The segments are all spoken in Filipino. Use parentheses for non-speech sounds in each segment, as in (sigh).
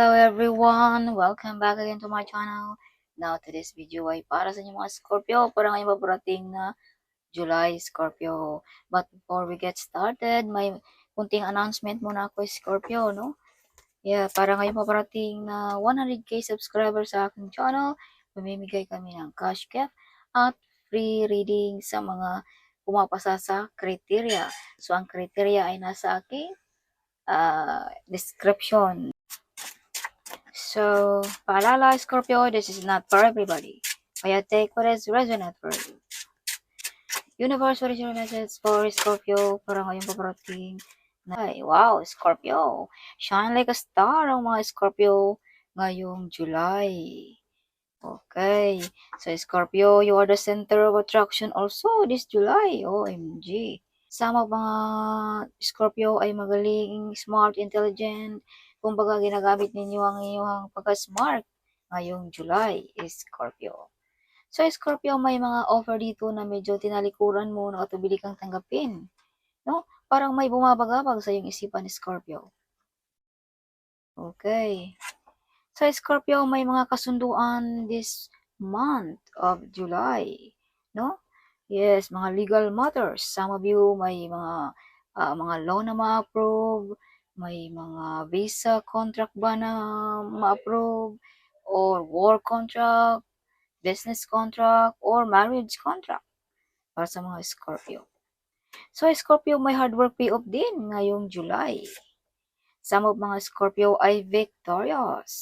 Hello everyone! Welcome back again to my channel. Now, today's video ay para sa inyo mga Scorpio. Para ngayon paparating na July Scorpio. But before we get started, may kunting announcement muna ako Scorpio, no? Yeah, para ngayon paparating na 100k subscribers sa aking channel, mamimigay kami ng cash gift at free reading sa mga pumapasa sa criteria. So, ang criteria ay nasa aking ah, description. So, paalala, Scorpio, this is not for everybody. Kaya take what is resonant for you. Universe, what is your message for Scorpio para ngayong paparating ay, wow, Scorpio. Shine like a star ang mga Scorpio ngayong July. Okay. So, Scorpio, you are the center of attraction also this July. OMG. Sa mga Scorpio ay magaling, smart, intelligent, kumbaga ginagamit ninyo ang inyong pagka-smart ngayong July Scorpio. So Scorpio, may mga offer dito na medyo tinalikuran mo na katubili kang tanggapin. No? Parang may bumabagabag sa iyong isipan Scorpio. Okay. So Scorpio, may mga kasunduan this month of July. No? Yes, mga legal matters. Some of you may mga ah, mga loan na ma-approve, may mga visa contract ba na ma-approve, or work contract, business contract, or marriage contract para sa mga Scorpio. So, Scorpio, may hard work pay off din ngayong July. Some of mga Scorpio ay victorious.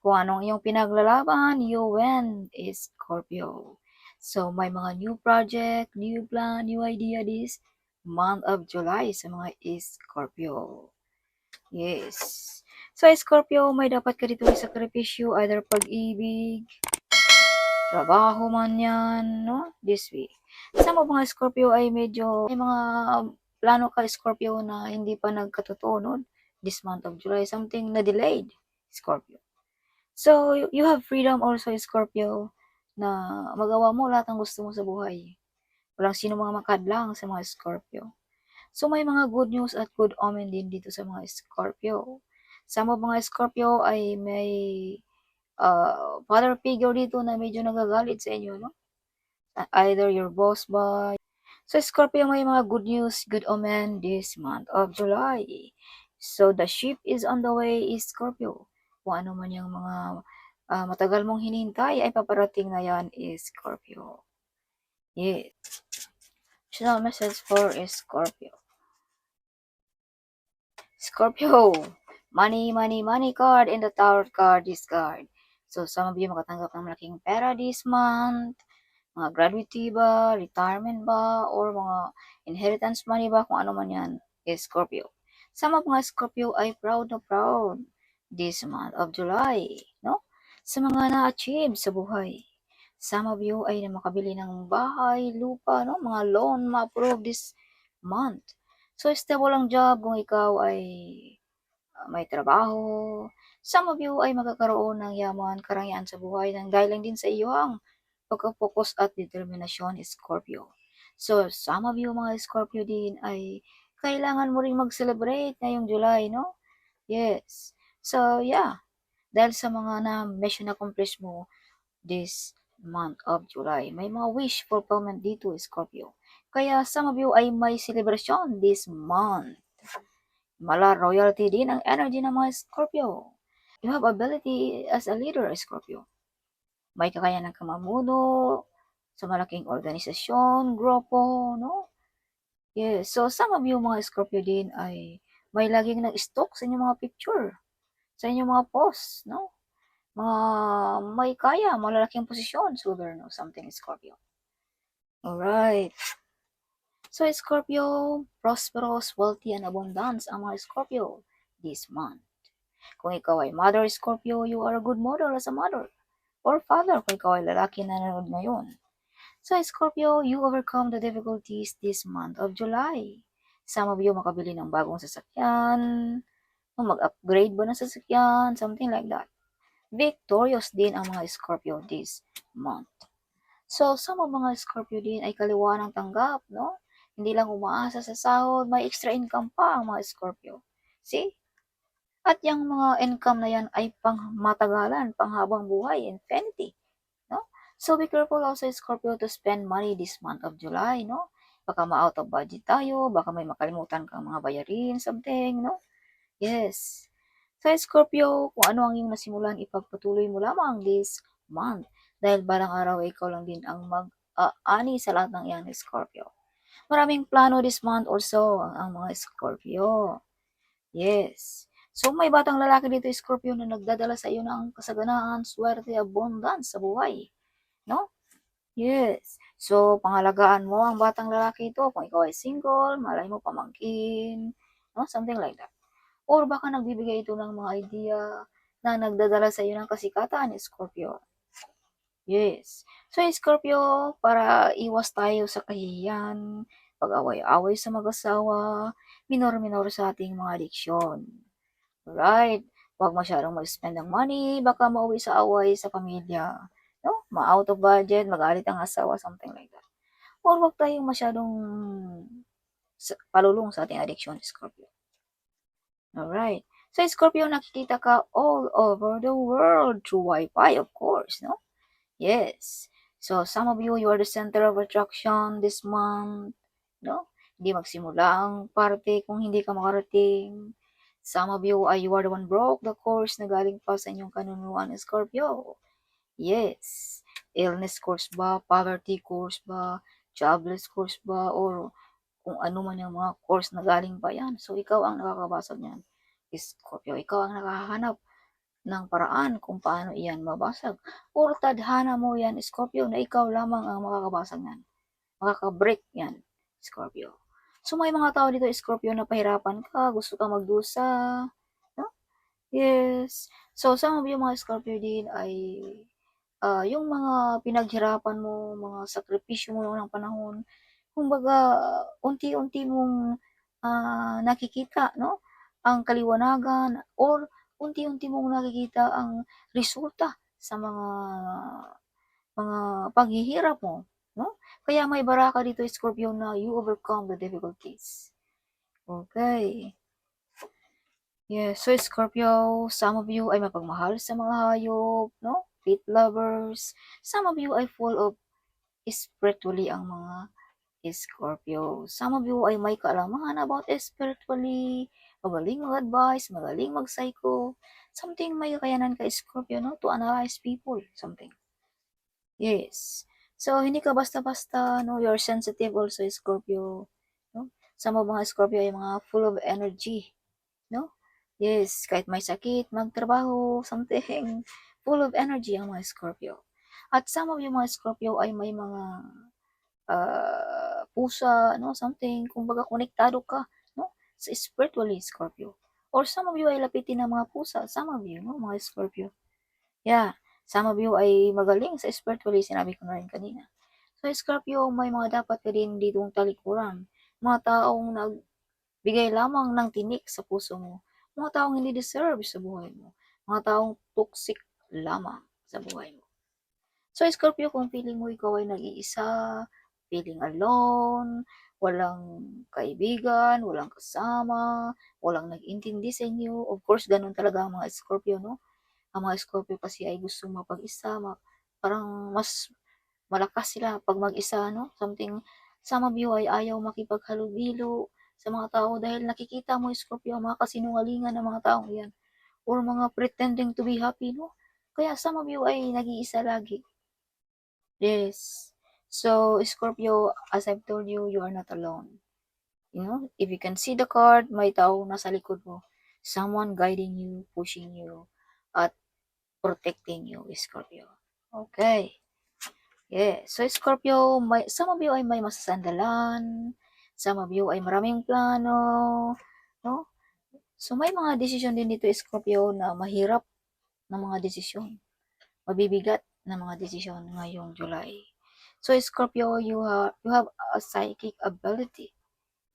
Kung anong iyong pinaglalaban, you win Scorpio. So, may mga new project, new plan, new idea this month of July sa mga Scorpio. Yes. So, Scorpio, may dapat ka dito sakripisyo, either pag-ibig, trabaho man yan, no? This week. Sa mga Scorpio ay medyo, may mga plano ka, Scorpio, na hindi pa nagkatotoo, no? This month of July, something na delayed, Scorpio. So, you have freedom also, Scorpio, na magawa mo lahat ng gusto mo sa buhay. Walang sino mga makadlang sa mga Scorpio. So, may mga good news at good omen din dito sa mga Scorpio. Sa mga Scorpio ay may uh, father figure dito na medyo nagagalit sa inyo, no? Either your boss ba. So, Scorpio, may mga good news, good omen this month of July. So, the ship is on the way is Scorpio. Kung ano man yung mga ah, matagal mong hinintay ay paparating na yan is Scorpio. Yes. Additional message for Scorpio. Scorpio, money, money, money card and the tower card discard. So, some of you makatanggap ng malaking pera this month. Mga gratuity ba, retirement ba, or mga inheritance money ba, kung ano man yan, is Scorpio. Some of mga Scorpio ay proud na proud this month of July, no? Sa mga na-achieve sa buhay. Some of you ay na makabili ng bahay, lupa, no? Mga loan ma-approve this month. So, stable ang job kung ikaw ay uh, may trabaho. Some of you ay magkakaroon ng yaman, karangyaan sa buhay nang dahil lang din sa iyo ang pagka-focus at determinasyon Scorpio. So, some of you mga Scorpio din ay kailangan mo ring mag-celebrate ngayong July, no? Yes. So, yeah. Dahil sa mga na mission accomplish mo this month of July, may mga wish fulfillment dito, Scorpio. Kaya some of you ay may celebration this month. Mala royalty din ang energy ng mga Scorpio. You have ability as a leader, Scorpio. May kakayanan kang mamuno sa malaking organisasyon, grupo, no? Yes. So, some of you mga Scorpio din ay may laging nag-stock sa inyong mga picture, sa inyong mga post, no? Mga may kaya, malalaking posisyon sa gobyerno, something Scorpio. Alright. So, Scorpio, prosperous, wealthy, and abundance ang mga Scorpio this month. Kung ikaw ay mother Scorpio, you are a good model as a mother. Or father, kung ikaw ay lalaki na nanonood ngayon. So, Scorpio, you overcome the difficulties this month of July. Some of you makabili ng bagong sasakyan, mag-upgrade ba ng sasakyan, something like that. Victorious din ang mga Scorpio this month. So, of mga Scorpio din ay kaliwa ng tanggap, no? Hindi lang umaasa sa sahod, may extra income pa ang mga Scorpio. See? At yang mga income na yan ay pang matagalan, panghabang buhay, infinity, no? So be careful also Scorpio to spend money this month of July, no? Baka ma-out of budget tayo, baka may makalimutan kang mga bayarin, something, no? Yes. Sa Scorpio, kung ano ang iyong nasimulan, ipagpatuloy mo lamang this month. Dahil balang araw, ikaw lang din ang mag-aani sa lahat ng iyang Scorpio. Maraming plano this month also ang, mga Scorpio. Yes. So, may batang lalaki dito, Scorpio, na nagdadala sa iyo ng kasaganaan, swerte, abundance sa buhay. No? Yes. So, pangalagaan mo ang batang lalaki ito. Kung ikaw ay single, malay mo pamangkin, no? Something like that. Or baka nagbibigay ito ng mga idea na nagdadala sa iyo ng kasikatan, Scorpio. Yes. So, Scorpio, para iwas tayo sa kahihiyan, pag-away-away sa mag-asawa, minor-minor sa ating mga diksyon. Right? Huwag masyadong mag-spend ng money, baka mauwi sa away sa pamilya. No? Ma-out of budget, magalit ang asawa, something like that. Or huwag tayong masyadong palulong sa ating addiction, Scorpio. Alright. So, Scorpio, nakikita ka all over the world through Wi-Fi, of course, no? Yes. So, some of you, you are the center of attraction this month, no? Hindi magsimula ang parte kung hindi ka makarating. Some of you, ay you are the one broke the course na galing pa sa inyong kanunuan, Scorpio. Yes. Illness course ba, poverty course ba, jobless course ba, or kung ano man yung mga course na galing pa yan. So, ikaw ang nakakabasag niyan. Scorpio, ikaw ang nakahanap ng paraan kung paano iyan mabasag. Or tadhana mo yan, Scorpio, na ikaw lamang ang makakabasag yan. Makakabreak yan, Scorpio. So, may mga tao dito, Scorpio, na pahirapan ka, gusto ka magdusa. No? Yes. So, some of you mga Scorpio din ay uh, yung mga pinaghirapan mo, mga sakripisyo mo ng panahon, kumbaga, unti-unti mong uh, nakikita, no? Ang kaliwanagan or unti-unti mong nakikita ang resulta sa mga mga paghihirap mo, no? Kaya may baraka dito, Scorpio, na you overcome the difficulties. Okay. Yes, so Scorpio, some of you ay mapagmahal sa mga hayop, no? Pet lovers. Some of you ay full of spiritually ang mga Scorpio. Some of you ay may kaalaman about spiritually, magaling mag-advise, magaling mag-psycho, something may kakayanan ka Scorpio, no? To analyze people, something. Yes. So, hindi ka basta-basta, no? You're sensitive also, Scorpio. No? Some mga Scorpio ay mga full of energy, no? Yes, kahit may sakit, magtrabaho, (laughs) something. Full of energy ang mga Scorpio. At some of yung mga Scorpio ay may mga uh, pusa, no, something, kumbaga konektado ka, sa spiritually Scorpio. Or some of you ay lapitin ng mga pusa, some of you, no, mga Scorpio. Yeah, some of you ay magaling sa spiritually, sinabi ko na rin kanina. So, Scorpio, may mga dapat ka din ditong talikuran. Mga taong nagbigay lamang ng tinik sa puso mo. Mga taong hindi deserve sa buhay mo. Mga taong toxic lamang sa buhay mo. So, Scorpio, kung feeling mo ikaw ay nag-iisa, feeling alone, walang kaibigan, walang kasama, walang nag-intindi sa inyo. Of course, ganun talaga ang mga Scorpio, no? Ang mga Scorpio kasi ay gusto mapag-isa, ma- parang mas malakas sila pag mag-isa, no? Something, some of you ay ayaw makipaghalubilo sa mga tao dahil nakikita mo, Scorpio, ang mga kasinungalingan ng mga tao yan. Or mga pretending to be happy, no? Kaya some of you ay nag-iisa lagi. Yes. So, Scorpio, as I've told you, you are not alone. You know, if you can see the card, may tao nasa likod mo. Someone guiding you, pushing you, at protecting you, Scorpio. Okay. Yeah. So, Scorpio, may, some of you ay may masasandalan. Some of you ay maraming plano. No? So, may mga desisyon din dito, Scorpio, na mahirap na mga desisyon. Mabibigat na mga desisyon ngayong July. So, Scorpio, you have, you have a psychic ability.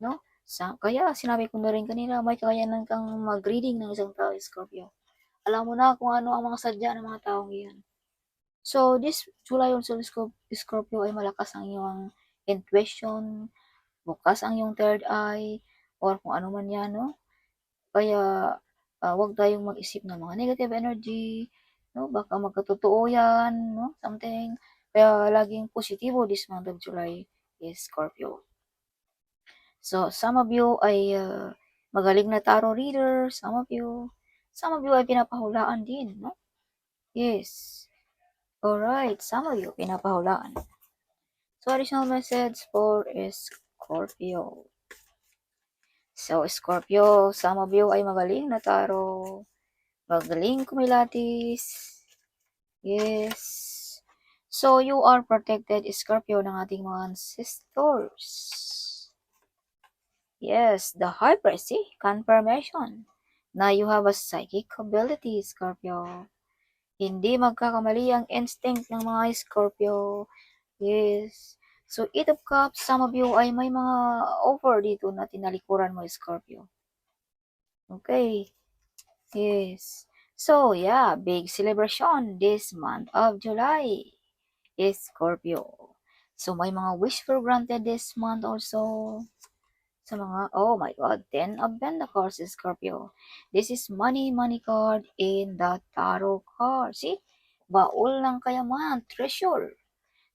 No? Sa, kaya, sinabi ko na rin kanina, may kakayanan kang mag-reading ng isang tao, Scorpio. Alam mo na kung ano ang mga sadya ng mga taong iyan. So, this July also, Scorpio, ay malakas ang iyong intuition, bukas ang iyong third eye, or kung ano man yan, no? Kaya, ah, huwag tayong mag-isip ng mga negative energy, no? Baka magkatotoo yan, no? Something. Kaya laging positibo this month of July is Scorpio. So, some of you ay ah, magaling na tarot reader, some of you, some of you ay pinapahulaan din, no? Yes. Alright, some of you pinapahulaan. So, additional message for Scorpio. So, Scorpio, some of you ay magaling na tarot. Magaling kumilatis. Yes. So, you are protected, Scorpio, ng ating mga ancestors. Yes, the high priest, see? Confirmation na you have a psychic ability, Scorpio. Hindi magkakamali ang instinct ng mga Scorpio. Yes. So, eight of cups, some of you ay may mga offer dito na tinalikuran mo, Scorpio. Okay. Yes. So, yeah, big celebration this month of July Scorpio. So, may mga wish for granted this month also. Sa mga, oh my God, 10 of Pentacles Scorpio. This is money, money card in the tarot card. See? Baul ng kayaman, treasure.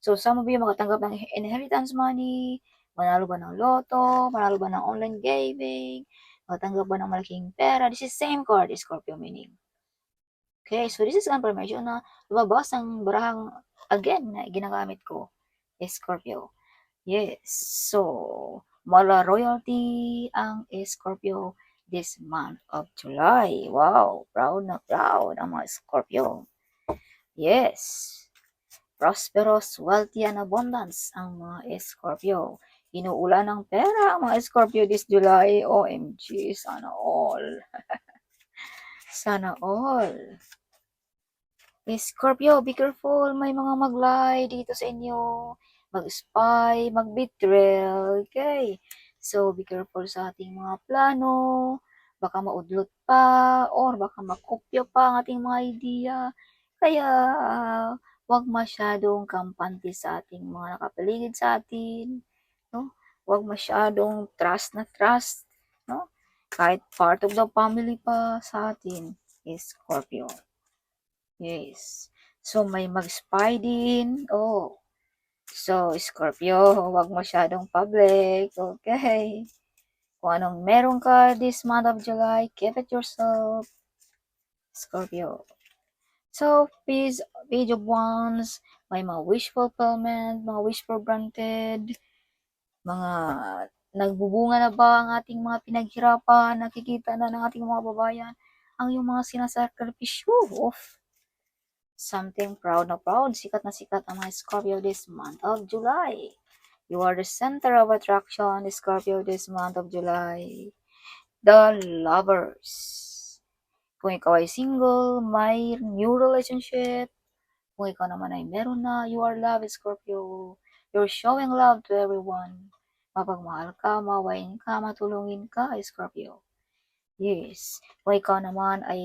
So, some of you makatanggap ng inheritance money, manalo ba ng loto, manalo ba ng online gaming, makatanggap ba ng malaking pera. This is same card, Scorpio meaning. Okay, so this is confirmation na lumabas ang barahang again na ginagamit ko, Scorpio. Yes, so mala royalty ang Scorpio this month of July. Wow, proud na proud ang mga Scorpio. Yes, prosperous, wealthy, and abundance ang mga Scorpio. Inuulan ng pera ang mga Scorpio this July. OMG, sana all. (laughs) sana all. Scorpio, be careful. May mga mag-lie dito sa inyo. Mag-spy, mag-betrayal. Okay. So, be careful sa ating mga plano. Baka maudlot pa or baka makopya pa ang ating mga idea. Kaya, uh, wag masyadong kampante sa ating mga nakapaligid sa atin. No? Wag masyadong trust na trust. No? Kahit part of the family pa sa atin is Scorpio. Yes. So, may mag-spy din. Oh. So, Scorpio, wag masyadong public. Okay. Kung anong meron ka this month of July, keep it yourself. Scorpio. So, please, page of wands, may mga wish fulfillment, mga wish for granted, mga nagbubunga na ba ang ating mga pinaghirapan, nakikita na ng ating mga babayan, ang yung mga sinasakripisyo of something proud na proud, sikat na sikat ang mga Scorpio this month of July. You are the center of attraction, Scorpio this month of July. The lovers. Kung ikaw ay single, may new relationship, kung ikaw naman ay meron na, you are love, Scorpio. You're showing love to everyone. Mapagmahal ka, mawain ka, matulungin ka, Scorpio. Yes. Kung ikaw naman ay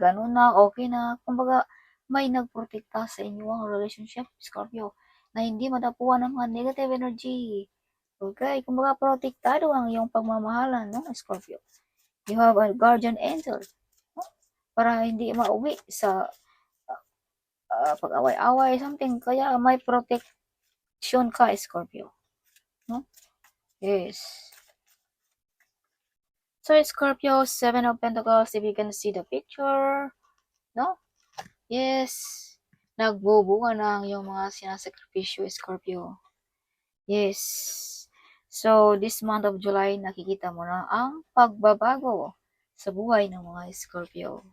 ganun na, okay na. Kumbaga, may nagprotekta sa inyo ang relationship, Scorpio, na hindi madapuan ng mga negative energy. Okay? Kumbaga, protektado ang iyong pagmamahalan, no, Scorpio. You have a guardian angel. No? Para hindi mauwi sa uh, pag-away-away, something. Kaya may protection ka, Scorpio. No? Yes. So, Scorpio, Seven of Pentacles, if you can see the picture, no? Yes. Nagbubunga na ang iyong mga sinasakripisyo, Scorpio. Yes. So, this month of July, nakikita mo na ang pagbabago sa buhay ng mga Scorpio.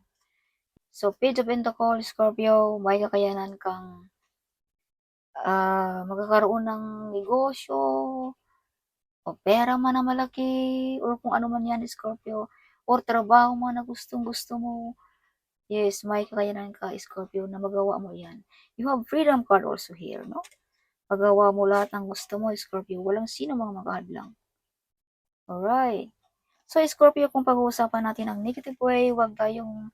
So, Page of Pentacles, Scorpio, may kakayanan kang uh, magkakaroon ng negosyo, o pera man na malaki, or kung ano man yan, Scorpio, or trabaho man na gustong gusto mo, yes, may kakayanan ka, Scorpio, na magawa mo yan. You have freedom card also here, no? Magawa mo lahat ng gusto mo, Scorpio. Walang sino mga makahadlang. Alright. So, Scorpio, kung pag-uusapan natin ang negative way, huwag tayong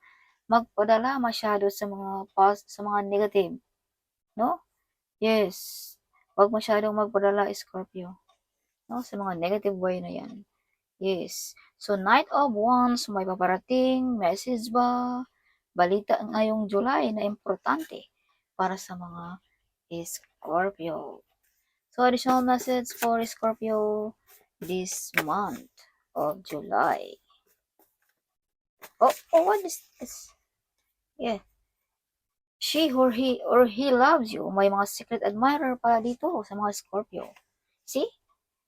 magpadala masyado sa mga pos- sa mga negative. No? Yes. Huwag masyadong magpadala, Scorpio no? Sa mga negative way na yan. Yes. So, Night of Wands, may paparating message ba? Balita ngayong July na importante para sa mga Scorpio. So, additional message for Scorpio this month of July. Oh, oh, what is this? Yeah. She or he or he loves you. May mga secret admirer pala dito sa mga Scorpio. See?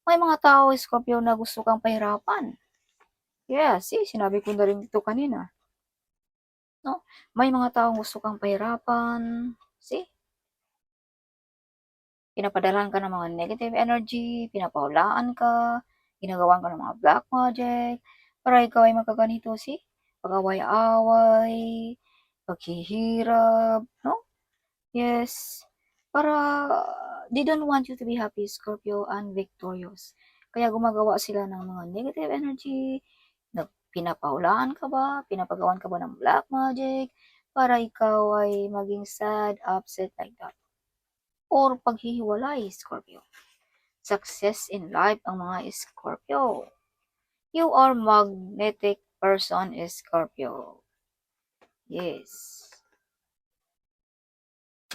May mga tao, Scorpio, na gusto kang pahirapan. Yeah, see? Sinabi ko na rin ito kanina. No? May mga taong gusto kang pahirapan. See? Pinapadalan ka ng mga negative energy, pinapahulaan ka, ginagawan ka ng mga black magic, para ikaw ay magkaganito, see? Pag-away-away, paghihirap, no? Yes. Para they don't want you to be happy, Scorpio, and victorious. Kaya gumagawa sila ng mga negative energy, na pinapahulaan ka ba, pinapagawan ka ba ng black magic, para ikaw ay maging sad, upset like that. Or paghihiwalay, Scorpio. Success in life ang mga Scorpio. You are magnetic person, Scorpio. Yes.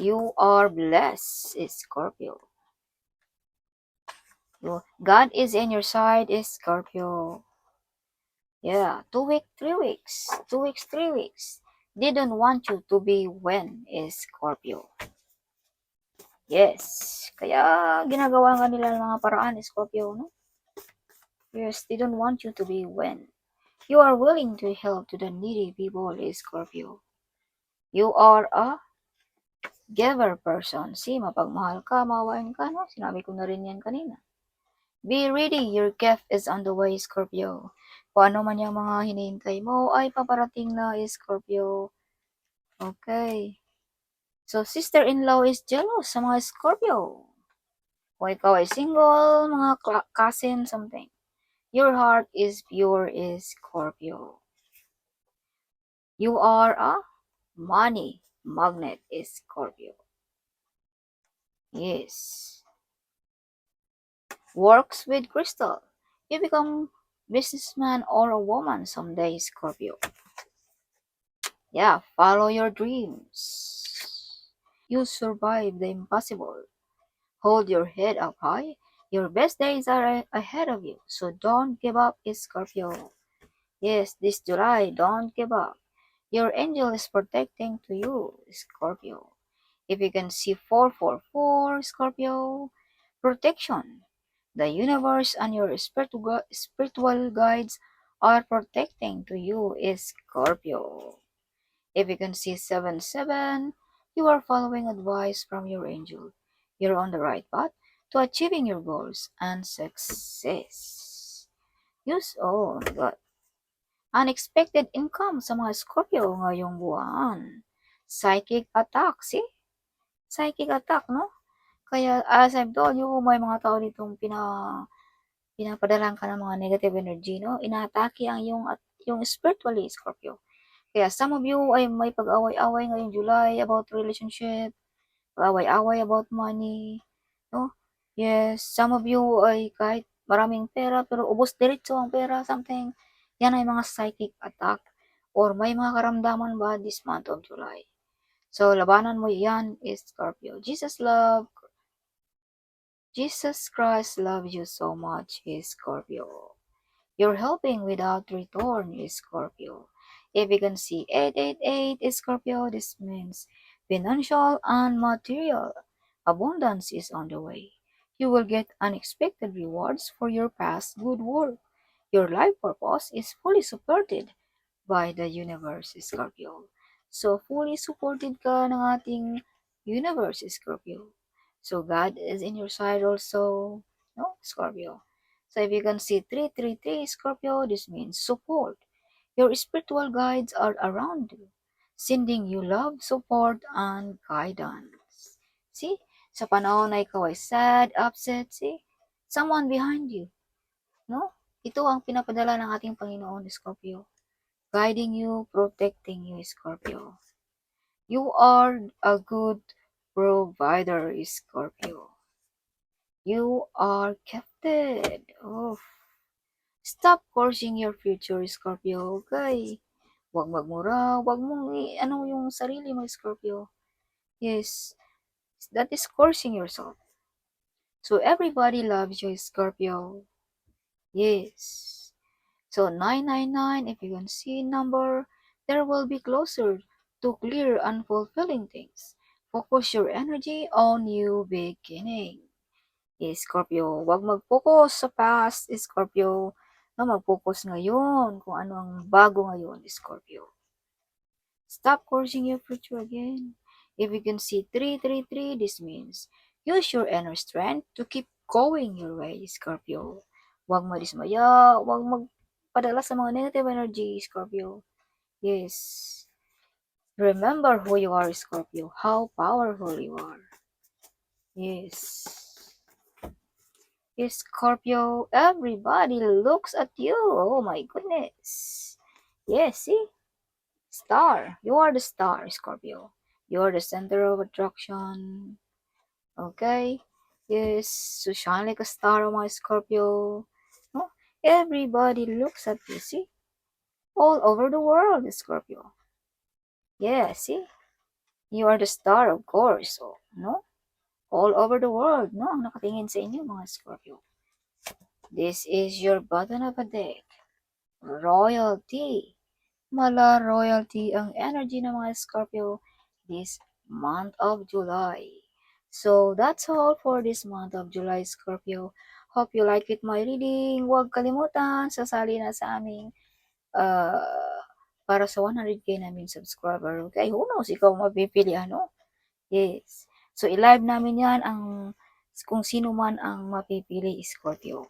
You are blessed, Scorpio. God is in your side, Scorpio. Yeah, two weeks, three weeks, two weeks, three weeks. Don't want you to be when, Scorpio. Yes. Kaya ginagawa nga nila ng mga paraan, Scorpio, no? Yes, they don't want you to be when. You are willing to help to the needy people, Scorpio. You are a giver person. See, mapagmahal ka, mawain ka, no? Sinabi ko na rin yan kanina. Be ready, your gift is on the way, Scorpio. Kung ano man yung mga hinihintay mo, ay paparating na, Scorpio. Okay. So, sister-in-law is jealous sa mga Scorpio. Kung ikaw ay single, mga cousin, something. Your heart is pure, is Scorpio. You are a money magnet, is Scorpio. Yes. Works with crystal. You become businessman or a woman someday, Scorpio. Yeah, follow your dreams. You survive the impossible. Hold your head up high. Your best days are ahead of you, so don't give up, Scorpio. Yes, this July, don't give up. Your angel is protecting to you, Scorpio. If you can see 444, Scorpio, protection. The universe and your spiritual, spiritual guides are protecting to you, Scorpio. If you can see 7 7, you are following advice from your angel. You're on the right path to achieving your goals and success. Use, oh my God. Unexpected income sa mga Scorpio ngayong buwan. Psychic attack, see? Psychic attack, no? Kaya, as I've told you, may mga tao ditong pina, pinapadalang ka ng mga negative energy, no? Inaatake ang yung, at, yung spiritually, Scorpio. Kaya some of you ay may pag-away-away ngayong July about relationship, pag-away-away about money, no? Yes, some of you ay kahit maraming pera pero ubos diretso ang pera, something. Yan ay mga psychic attack or may mga karamdaman ba this month of July. So, labanan mo yan is Scorpio. Jesus love, Jesus Christ loves you so much is Scorpio. You're helping without return is Scorpio. If you can see 888 Scorpio, this means financial and material abundance is on the way. You will get unexpected rewards for your past good work. Your life purpose is fully supported by the universe, Scorpio. So, fully supported ka ng ating universe, Scorpio. So, God is in your side also, no, Scorpio. So, if you can see 333, Scorpio, this means support. Your spiritual guides are around you, sending you love, support, and guidance. See? Sa panahon na ikaw ay sad, upset, see? Someone behind you. No? Ito ang pinapadala ng ating Panginoon, Scorpio. Guiding you, protecting you, Scorpio. You are a good provider, Scorpio. You are gifted. Oh, Stop forcing your future, Scorpio. Okay? Huwag magmura, huwag mong ano yung sarili mo, Scorpio. Yes, that is forcing yourself. So everybody loves you, Scorpio. Yes. So 999, if you can see number, there will be closer to clear and fulfilling things. Focus your energy on new beginning. Yes, Scorpio, huwag mag-focus sa past, Scorpio. No, mag-focus ngayon kung ano ang bago ngayon, Scorpio. Stop forcing your future again. If you can see 333, this means use your inner strength to keep going your way, Scorpio. Huwag madismaya, huwag magpadala sa mga negative energy, Scorpio. Yes. Remember who you are, Scorpio. How powerful you are. Yes. Yes, Scorpio. Everybody looks at you. Oh my goodness. Yes, see? Star. You are the star, Scorpio. You are the center of attraction. Okay? Yes, so shine like a star, oh my Scorpio. Everybody looks at you, see? All over the world, Scorpio. Yeah, see? You are the star, of course. Oh, no? All over the world, no? Ang nakatingin sa inyo, mga Scorpio. This is your button of a deck. Royalty. Mala royalty ang energy ng mga Scorpio this month of July. So, that's all for this month of July, Scorpio. Hope you like it my reading. Huwag kalimutan, sasali na sa aming uh, para sa 100k namin subscriber. Okay, who knows, ikaw mapipili, ano? Yes. So, i-live namin yan ang kung sino man ang mapipili, Scorpio.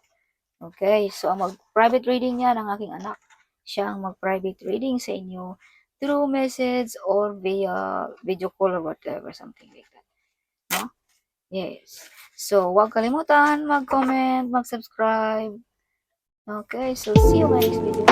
Okay, so ang mag-private reading niya ng aking anak. Siya ang mag-private reading sa inyo through message or via video call or whatever, something like? Yes. So, huwag kalimutan mag-comment, mag-subscribe. Okay, so see you next video.